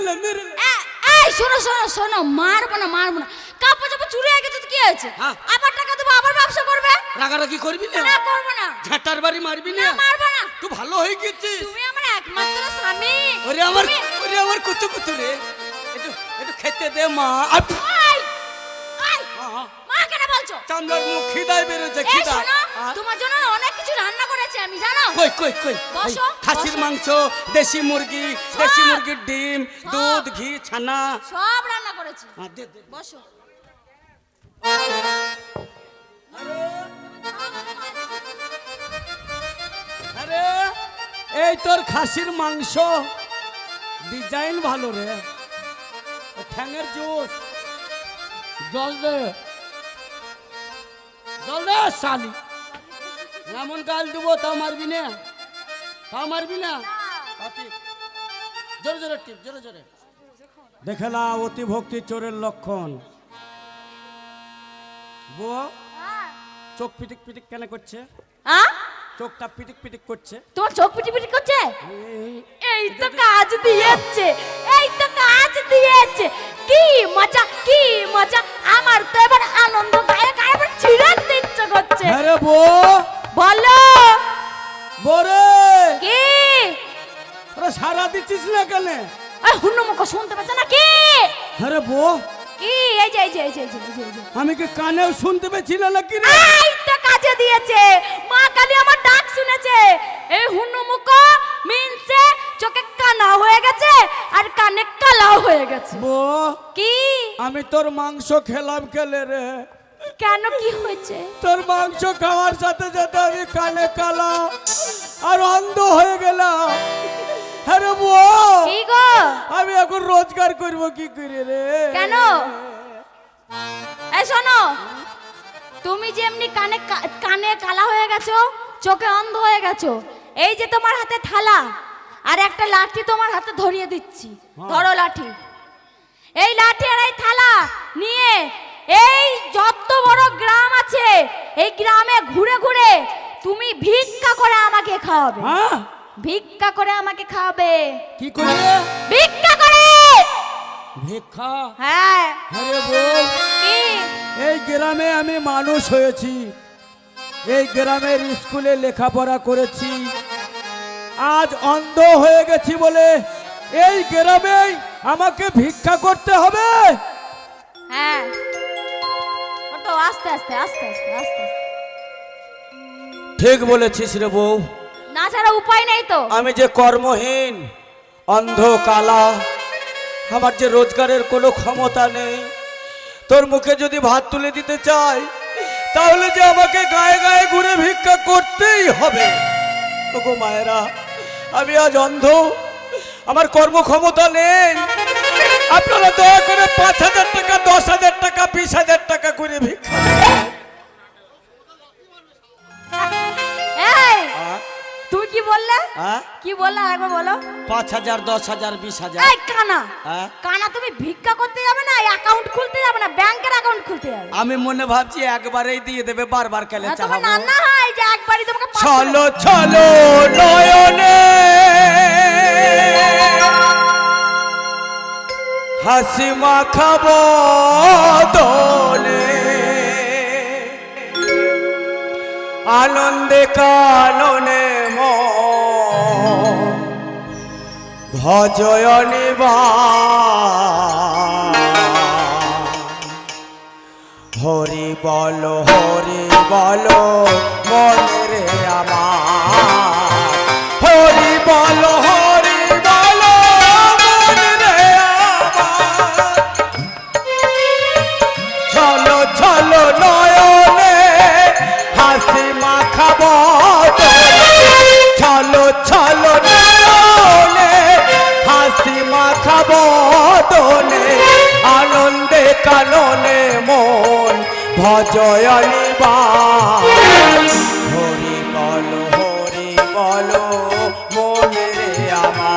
মেরে। মেরে এই শোনো শোনো শোনো মারবো না মারবো না। কাপড় চাপড় চুরি হয়ে গেছে তো কি হয়েছে? হ্যাঁ। আবার টাকা দেবো আবার ব্যবসা করবে? রাগারাগি করবি না? না করব না। ঝাঁটার বাড়ি মারবি না? না মারবো না। তুই ভালো হয়ে গেছিস। তুমি আমার একমাত্র স্বামী। ওরে আমার তুমি- ওরে আমার কুতু কুতু রে। একটু একটু খেতে দে মা। আর এই! এই! হ্যাঁ, মা কেন বলছো? চামড়ার মুখ খিদায় বেরোচ্ছে এই শোনো আর- তোমার জন্য না রান্না করেছি আমি জানো? কই কই কই? বসো, এই খাসির বসো। মাংস দেশি মুরগি দেশি মুরগির ডিম দুধ ঘি ছানা। সব রান্না করেছি। হ্যাঁ, দে, দে। বসো। আরে এই তোর খাসির মাংস। ডিজাইন ভালো রে। ও ঠ্যাঙের জুস। জল দে। জল দে শালি। এমন গাল দেবো তাও মারবি না তাও মারবি না জোরে জোরে টিপ জোরে জোরে। দেখে না অতি ভক্তি চোরের লক্ষণ। বউ চোখ পিটিক পিটিক কেন করছে? চোখটা পিটিক পিটিক করছে। তোমার চোখ পিটি পিটি করছে? এই তো কাজ দিয়েছে এই তো কাজ দিয়েছে। কি মজা কি মজা। আমার তো এবার আনন্দ গায়ে গায়ে ছিঁড়ে দিতে করছে। আরে বউ বলো। বরে। কি? আরে সারা দিচ্ছিস না কেন? ওই হুন্নু মুখ শুনতে পাচ্ছে না কি? আরে বউ। কি? এই যে এই যে এই যে। আমি কি কানেও শুনতে পেয়েছি না নাকি রে? এই তো কাজে দিয়েছে। মা কালী আমার ডাক শুনেছে। এই হুন্নু মুখ মিনছে চোখে কানা হয়ে গেছে আর কানে কালাও হয়ে গেছে। বউ কি? আমি তোর মাংস খেলাম খেলে রে? কেন কি হয়েছে? তোর মাংস খাওয়ার সাথে সাথে আমি কানে কালা আর অন্ধ হয়ে গেলাম। আরে বউ কি গো? আমি এখন রোজগার করব কি করে রে? কেন? এই শোনো তুমি যেমনি কানে কানে কালা হয়ে গেছো চোখে অন্ধ হয়ে গেছো এই যে তোমার হাতে থালা আর একটা লাঠি তোমার হাতে ধরিয়ে দিচ্ছি। ধরো লাঠি। এই লাঠি আর এই থালা নিয়ে এই যত বড় গ্রাম আছে এই গ্রামে ঘুরে ঘুরে তুমি ভিক্ষা করে আমাকে খাওয়াবে। হ্যাঁ? ভিক্ষা করে আমাকে খাওয়াবে। কি করে? ভিক্ষা করে! ভিক্ষা? হ্যাঁ। আরে বউ কি? এই গ্রামে আমি মানুষ হয়েছি। এই গ্রামের স্কুলে লেখাপড়া করেছি। আজ অন্ধ হয়ে গেছি বলে এই গ্রামেই আমাকে ভিক্ষা করতে হবে? হ্যাঁ। ওটো আস্তে আস্তে আস্তে আস্তে আস্তে আস্তে। ঠিক বলেছিস রে বউ। না ছাড়া উপায় নেই তো। আমি যে কর্মহীন অন্ধ কালা আমার যে রোজগারের কোনো ক্ষমতা নেই তোর মুখে যদি ভাত তুলে দিতে চাই তাহলে যে আমাকে গায়ে গায়ে ঘুরে ভিক্ষা করতেই হবে। ওগো মায়েরা আমি আজ অন্ধ আমার কর্মক্ষমতা নেই। আপনারা দয়া করে পাঁচ হাজার টাকা দশ হাজার টাকা বিশ হাজার টাকা করে ভিক্ষা তুমি কি বললে? কি বললে? বলো। পাঁচ হাজার দশ হাজার বিশ হাজার। কানা। হ্যাঁ? কানা তুমি ভিক্ষা করতে যাবে না অ্যাকাউন্ট খুলতে যাবে না ব্যাংকের অ্যাকাউন্ট খুলতে যাবে। আমি মনে ভাবছি একবারেই দিয়ে দেবে বারবার খেলে হয় যে একবারই তোমাকে চলো চলো নয়নে। হাসি মাখাব দোলে। আনন্দে কাননে ভজয়নি বা হরি বল হরি বল, মনে রে আমার। হরি বল, হরি নয়নে হাসি মাখাব চলো চলো নয়নে হাসি মাখাব আনন্দে কাননে মন বা হরি বল হরি বল, মনে আমার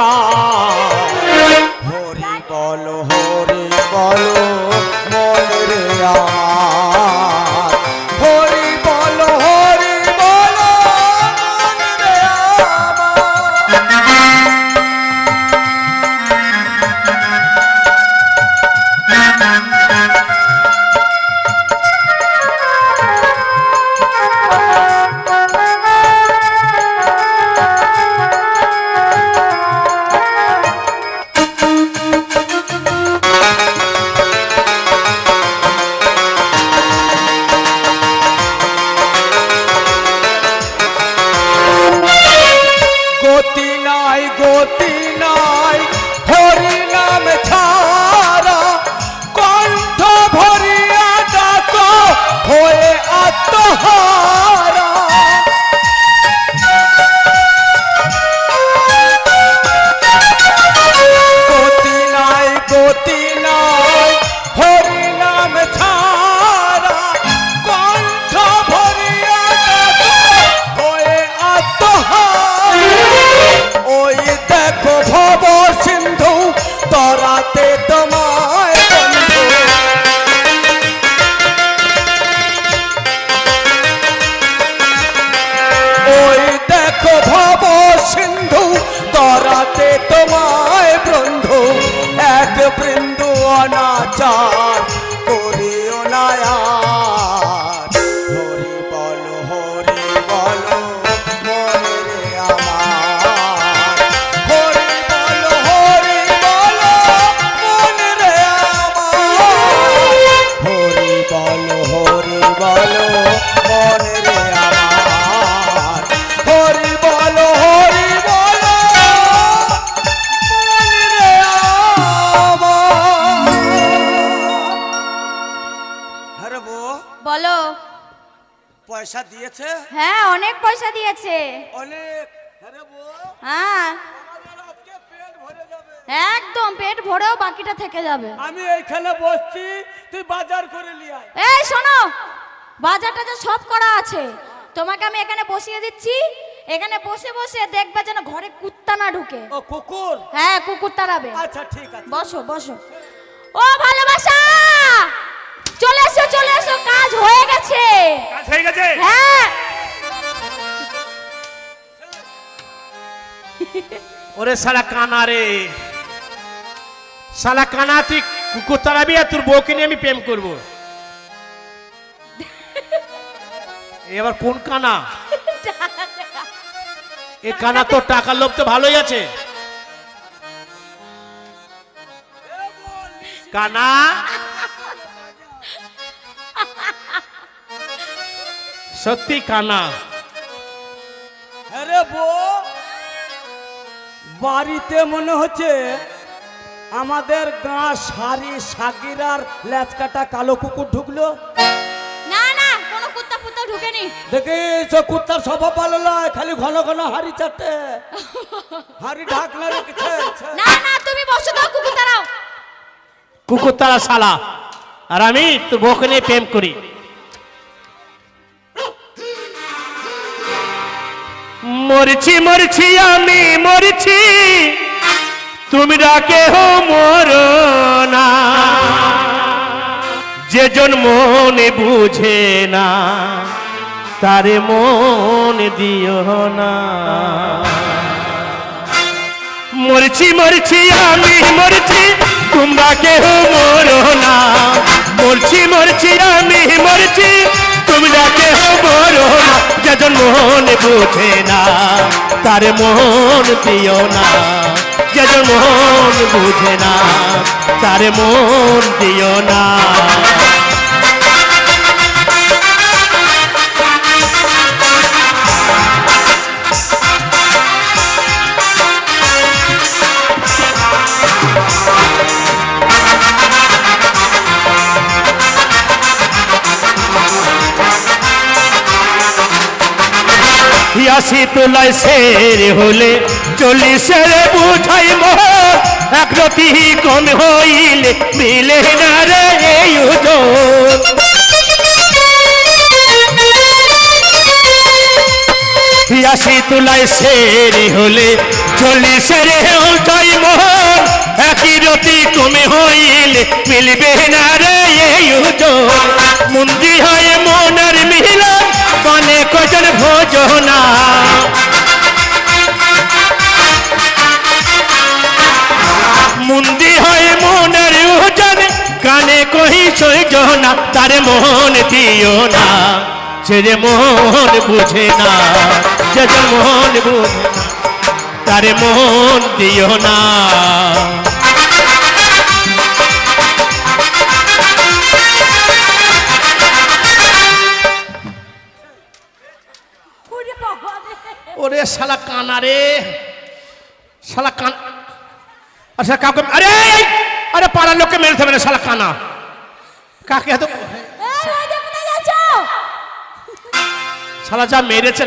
啊 পয়সা দিয়েছে? হ্যাঁ অনেক পয়সা দিয়েছে। অনেক? হ্যাঁ যাবে একদম পেট ভরেও বাকিটা থেকে যাবে। আমি এইখানে বসছি তুই বাজার করে নিয়ে আয়। এই শোনো বাজার টাজার সব করা আছে তোমাকে আমি এখানে বসিয়ে দিচ্ছি। এখানে বসে বসে দেখবে যেন ঘরে কুত্তা না ঢুকে। ও কুকুর? হ্যাঁ কুকুর তাড়াবে। আচ্ছা ঠিক আছে। বসো বসো। ও ভালোবাসা! চলে এসো চলে এসো কাজ হয়ে গেছে। কাজ হয়ে গেছে? হ্যাঁ। ওরে শালা কানা রে। শালা কানা তুই কুকুর তাড়াবি আর তোর বউকে নিয়ে আমি প্রেম করব। এবার কোন কানা? এ কানা তোর টাকার লোভ তো ভালোই আছে। কানা? সত্যি কানা। আরে বো বাড়িতে মনে হচ্ছে আমাদের গা সারি সাকিরার ল্যাচকাটা কালো কুকুর ঢুকলো? না না কোনো কুত্তা ফুত্তা ঢুকেনি। দেখি সে কুত্তার স্বভাব ভালো নয় খালি ঘন ঘন হাড়ি চাটে। হাড়ি ঢাকনা রেখেছে। না না তুমি বসো তো কুকুর তাড়াও কুকুর তারা শালা। আর আমি তোর বউকে নিয়ে প্রেম করি। মরছি মরছি আমি, মরছি। তুমি ডাকে হো, মর না। যে জন মনে বুঝে না, তারে মন দিও না। মরছি মরছি আমি, মরছি। তোমরা কেউ মরো না। মরছি মরছি আমি, মরছি। তোমরা কেহ বলো না যেজন মন বুঝে না, তার মন দিও না। যেজন মন বুঝে না, তার মন দিও না। ইয়াসি তোলায় শের হলে চল্লিশের বুঝাই মোহ। এক রতি কম হইলে মিলে না রে ইয়াসি তোলায় শের হলে চল্লিশের উঠাই মোহ। একই রতি কমে হইলে মিলবে না রে এই ওজন মুন্দি হয় মনের মিলন সইজনা তার মন দিও না সে যে মন বুঝে না সে যে মন বুঝে না তার মন দিও না। ওরে শালা কানা রে শালা কান আচ্ছা কাউকে আরে আরে পাড়ার লোককে মেরে থাকবে শালা কানা কাকে এত? শালা যা মেরেছে